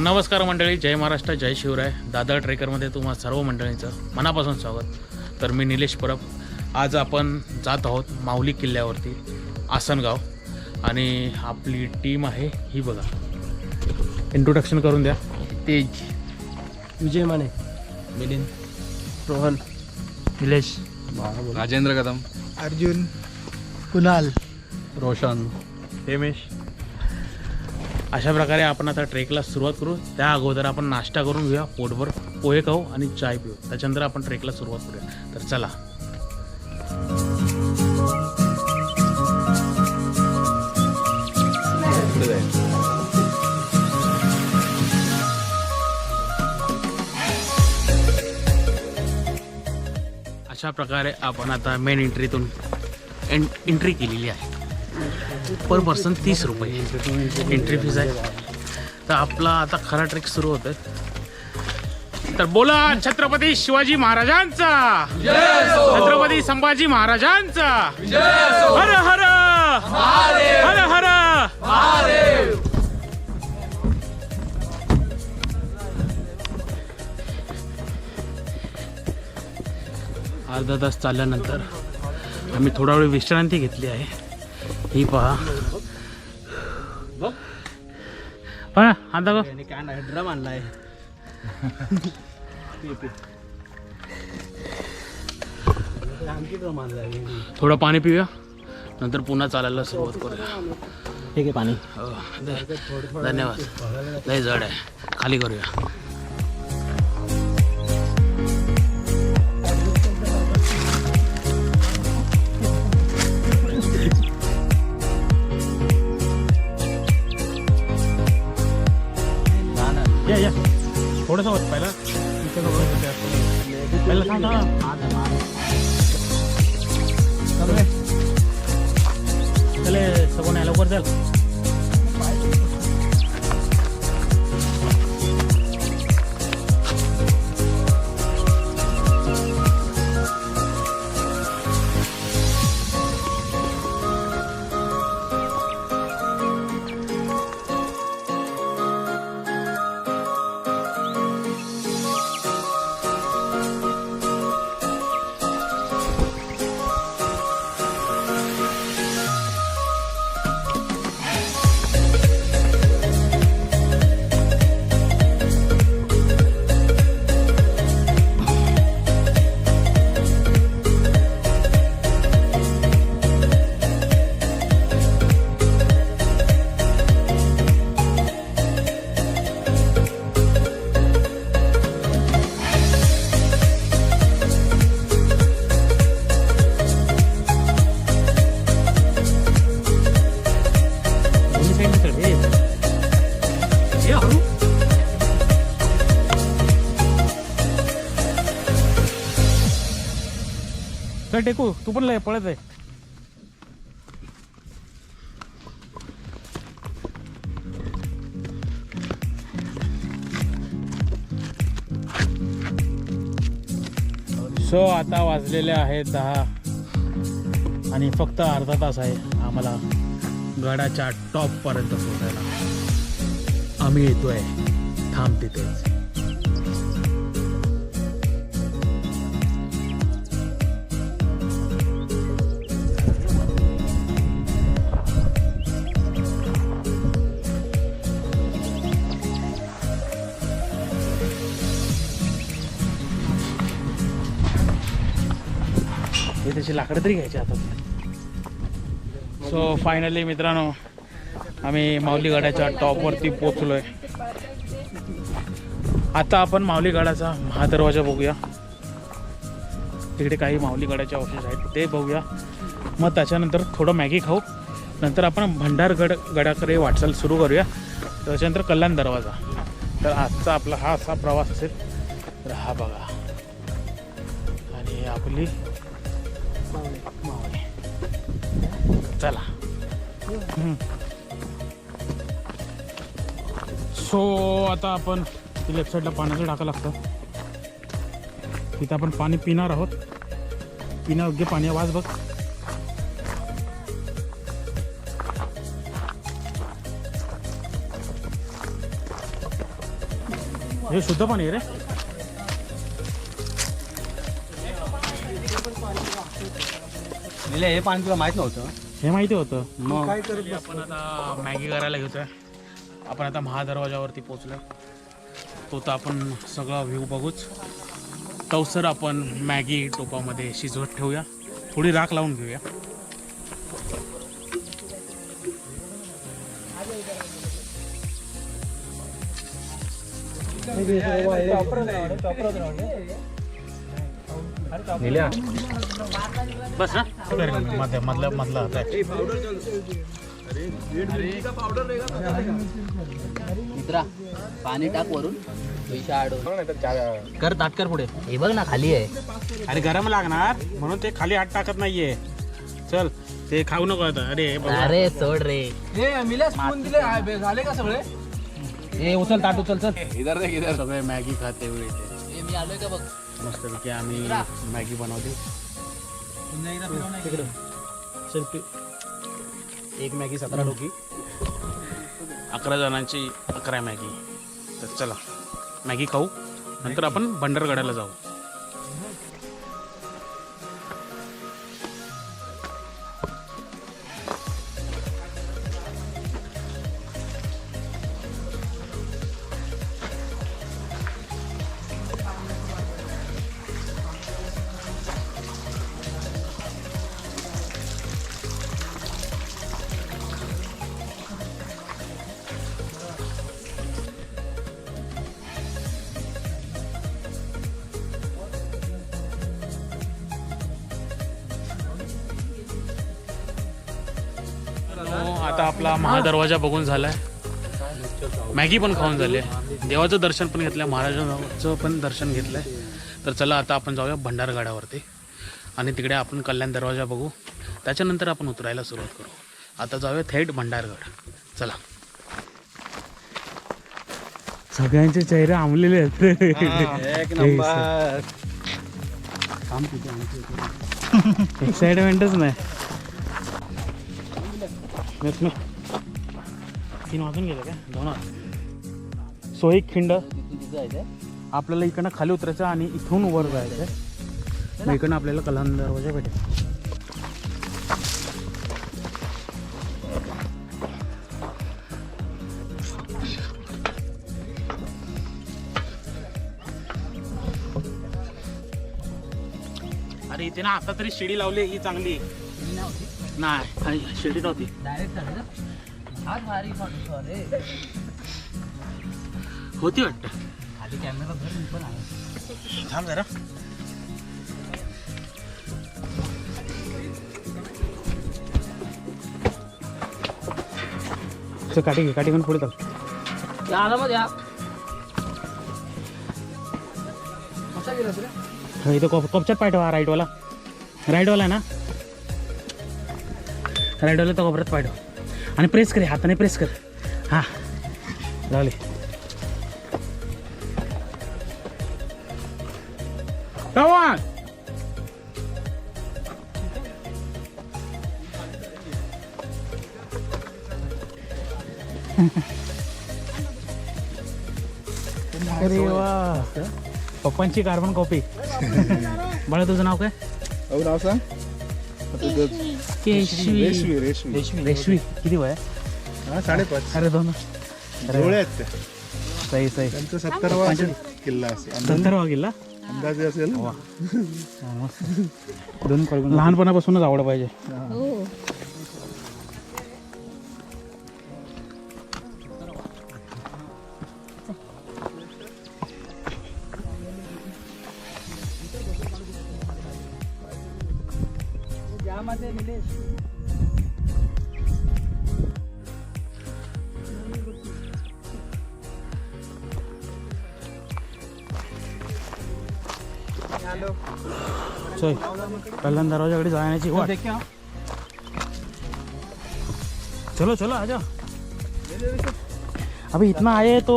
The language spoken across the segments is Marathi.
नमस्कार मंडळी जय महाराष्ट्र जय शिवराय. दादर ट्रेकरमध्ये तुम्हा सर्व मंडळींचं मनापासून स्वागत. तर मी निलेश परब. आज आपण जात आहोत माऊली किल्ल्यावरती आसनगाव. आणि आपली टीम आहे ही बघा. इंट्रोडक्शन करून द्या. तेज. विजय माने. मिलिंद. रोहन. निलेश. राजेंद्र कदम. अर्जुन. कुणाल. रोशन. हेमेश अशा प्रकारे आपण आता ट्रेकला सुरुवात करू. त्या अगोदर आपण नाश्ता करून घेऊया पोटभर पोहे खाऊ आणि चाय पिऊ. त्याच्यानंतर आपण ट्रेकला सुरुवात करूया. तर चला. अशा प्रकारे आपण आता मेन एंट्रीतून एन एंट्री केलेली आहे. पर पर्सन तीस रुपये. एंट्री फीज आहे. तर आपला आता खरा ट्रेक सुरू होतोय. तर बोला छत्रपती शिवाजी महाराजांचा. छत्रपती संभाजी महाराजांचा. हर हर. हर हर. अर्धा तास चालल्यानंतर आम्ही थोडा वेळ विश्रांती घेतली आहे. ही पहा. पहा आता गं. काय नाही ड्रम आणलाय. थोडं पाणी पिऊया. नंतर पुन्हा चालायला सुरुवात करूया. ठीक आहे पाणी. हो, धन्यवाद. लय जड आहे. खाली करूया. पहिला थांब थांब. थांब रे. चले चल टेकू. तू पण लय पळत आहे. सो आता वाजलेले आहेत दहा. आणि फक्त अर्धा तास आहे आम्हाला गडाच्या टॉपपर्यंत पोहोचायला. आम्ही येतोय. थांब तिथेच. त्याची लाकडं तरी घ्यायची आता. सो फायनली मित्रांनो आम्ही माऊली गडाच्या टॉपवरती पोचलो आहे आता आपण माऊली गडाचा महादरवाजा बघूया. तिकडे काही माऊली गडाचे अवशेष आहेत ते बघूया. मग त्याच्यानंतर थोडं मॅगी खाऊ. नंतर आपण भंडारगड गडाकडे वाटचाल सुरू करूया. त्याच्यानंतर कल्याण दरवाजा. तर आजचा आपला हा असा प्रवास असेल. तर हा बघा. आणि आपली चला. सो आता आपण लेफ्ट साईडला पाण्याचं टाका लागतं. तिथं आपण पाणी पिणार आहोत. पिण्यायोग्य पाणी. वाज बघ. हे शुद्ध पाणी आहे रे. हे पाणी तुला माहीत नव्हतं. हे माहिती होतं. मग? काय आपण आता मॅगी करायला घेतोय आपण आता महादरवाजावरती पोचलो तो तर आपण सगळा व्ह्यू बघूच. तवसर आपण मॅगी टोपामध्ये शिजवत ठेवूया. थोडी राख लावून घेऊया. बस ना. मधल्या मधल्या मधला हात आहे मित्रा पाणी टाक वरून. पैसे कर ताट कर पुढे. हे बघ ना खाली आहे. अरे गरम लागणार. म्हणून ते खाली हात टाकत नाहीये. चल ते खाऊ नको आता. अरे हे. अरे सोड रे. ए उचल ताट उचल चल. सगळे मॅगी खाते वेळी ते हे मी आलोय का बघ? मस्तपैकी आम्ही मॅगी तिकडं. पी. एक मॅगी सतरा डोकी. अकरा जणांची अकरा मॅगी. तर चला मॅगी खाऊ. नंतर आपण भंडारगडाला जाऊ. आता आपला महादरवाजा बघून झालाय. मॅगी पण खाऊन झाले देवाचं दर्शन पण घेतलंय महाराजांचं पण दर्शन घेतलंय. तर चला आता आपण जाऊया भंडारगडावरती. आणि तिकडे आपण कल्याण दरवाजा बघू. त्याच्यानंतर आपण उतरायला सुरुवात करू. आता जाऊया थेट भंडारगड. चला. सगळ्यांचे चेहरे आंबलेले आहेत. एक नंबर. एक्साइटमेंटच नाही. मी मी तीन वाजून गेले काय? दोन वाज एक खिंड. जायचं आहे आपल्याला इकडनं खाली उतरायचं आणि इथून वर जायचं आहे मग इकडनं आपल्याला कलान दरवाजा भेटेल. अरे इथे ना आता तरी शिडी लावली ही चांगली नाही शिडी नव्हती. डायरेक्ट हात वाटतं. खाली कॅमेरा धर मी पण आहे. थांब जरा. काठी घे काठी घेऊन पुढे चाल आला मग या. हा, इथं कॉप कॉपच्यात पाय ठेवा राईटवाला राईटवाला आहे ना? राईटवाला तर कोपऱ्यात पाय ठेव आणि प्रेस कर हाताने प्रेस कर. हां. लावले. अरे वा. पप्पांची कार्बन कॉपी बाळा तुझं नाव काय? अहो नाव सांग. केशवी. रेशमी किती वय आहे? हा साडेपाच. अरे दोन. जवळ आहेत ते. सही सही त्यांचं सत्तरवा असेल किल्ला असेल. अंदाज- वागिला अंदाजे असेल दोन लहानपणापासूनच आवड पाहिजे. चल कल्याण दरवाजाकडे जाण्याची वाट. चलो चलो आ जाओ अभी इतना आए तो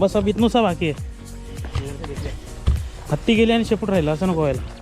बस अब इतनुसा बाकी आहे हत्ती गेली आणि शेपूट राहिलं असं नको व्हायला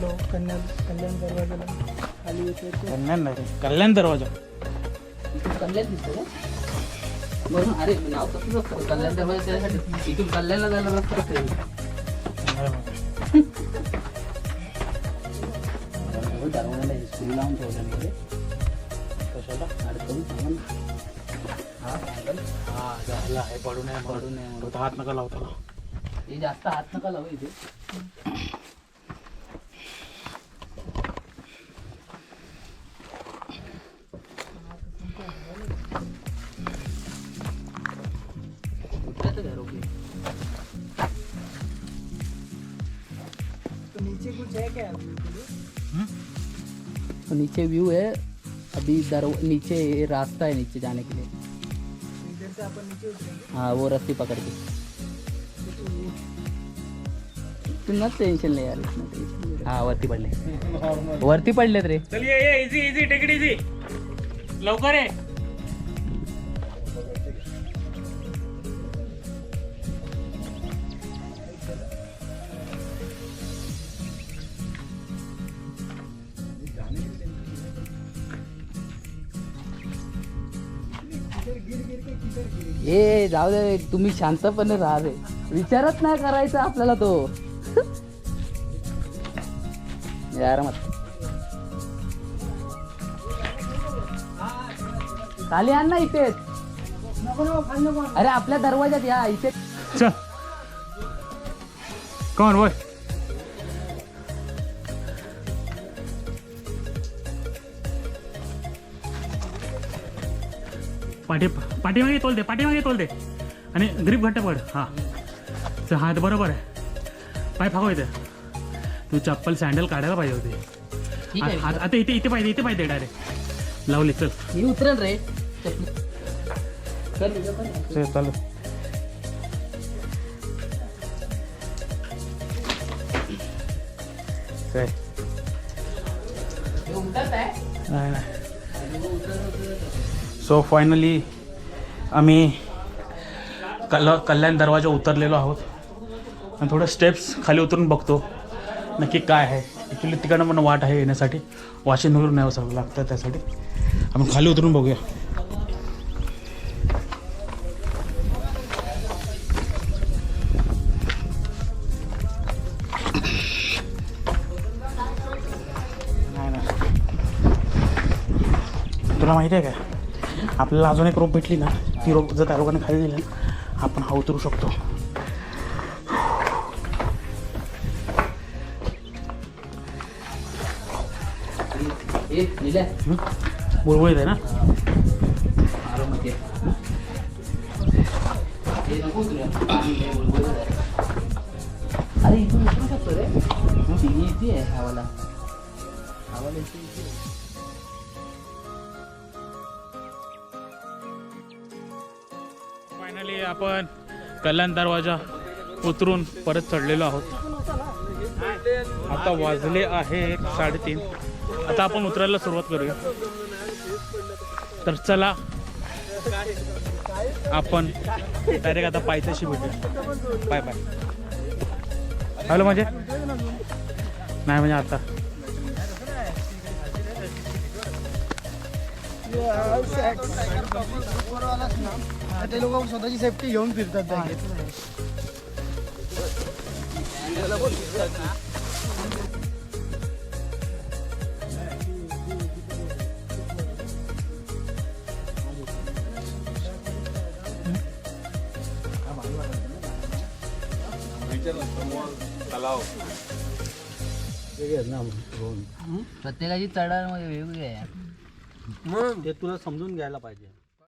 चाललो कल्याण कल्याण दरवाजाला खाली येतो कल्याण नाही कल्याण दरवाजा. कल्याण दिसतो का अरे नाव असतं कल्याण दरवाजा त्यासाठी इथून कल्याणला जायला रस्ता कसं दरवाजाला लावून ठेवलं. कशाला. हा झाला आहे पडू नये पडू नये म्हणून. हात नका लावता हे जास्त हात नका लावू इथे. नीचे व्यू है। अभी दर नीचे ये रास्ता है नीचे जाने के लिए। इधर से अपन नीचे हाँ वो रस्सी पकड़ के। तू ना टेन्शन नाही यार इतना टेन्शन हा वरती पडले वरती पडलेत रे चलिए ये easy easy take it easy लवकर आहे ए जाऊ दे तुम्ही शांतपणे राहा रे. विचारच नाही करायचा आपल्याला तो. यार मत खाली आण ना इथेच अरे आपल्या दरवाजात या इथे. चल. कॉन पाठी पाठीमागे तोल दे पाठीमागे तोल दे. आणि ग्रीप घट्ट पड हां. चल हात बरोबर आहे. पाय फागव इथे. तू चप्पल सँडल काढायला पाहिजे होते. आता इथे इथे पाहिजे इथे पाहिजे डायरेक्ट लावले चल. मी उतरेल रे. चल काय? उलटच आहे. नाही नाही. सो फायनली आम्ही कल कल्याण दरवाजा उतरलेलो आहोत. आणि थोडं स्टेप्स खाली उतरून बघतो नक्की काय आहे. ॲक्च्युली तिकडनं पण वाट आहे येण्यासाठी. वाशिंदवरून यावं लागतं त्यासाठी. आपण खाली उतरून बघूया. आपल्याला अजून एक रोप भेटली ना ती रोप जर त्या रोगाने खाली दिली ना आपण हा उतरू शकतो? बुळबुळीत आहे ना. अरे इथून उतरू शकतो रे. हवाला. हवाला फायनली आपण कल्याण दरवाजा उतरून परत चढलेलो आहोत. आता वाजले आहे साडेतीन. आता आपण उतरायला सुरुवात करूया. तर चला आपण डायरेक्ट आता पायथ्याशी भेटूया. Bye bye. हॅलो म्हणजे? नाही म्हणजे आता. ते लोक स्वतःची सेफ्टी घेऊन फिरतात बॅगेत प्रत्येकाची चढामध्ये म्हणजे वेगवेगळी आहे. मग ते तुला समजून घ्यायला पाहिजे.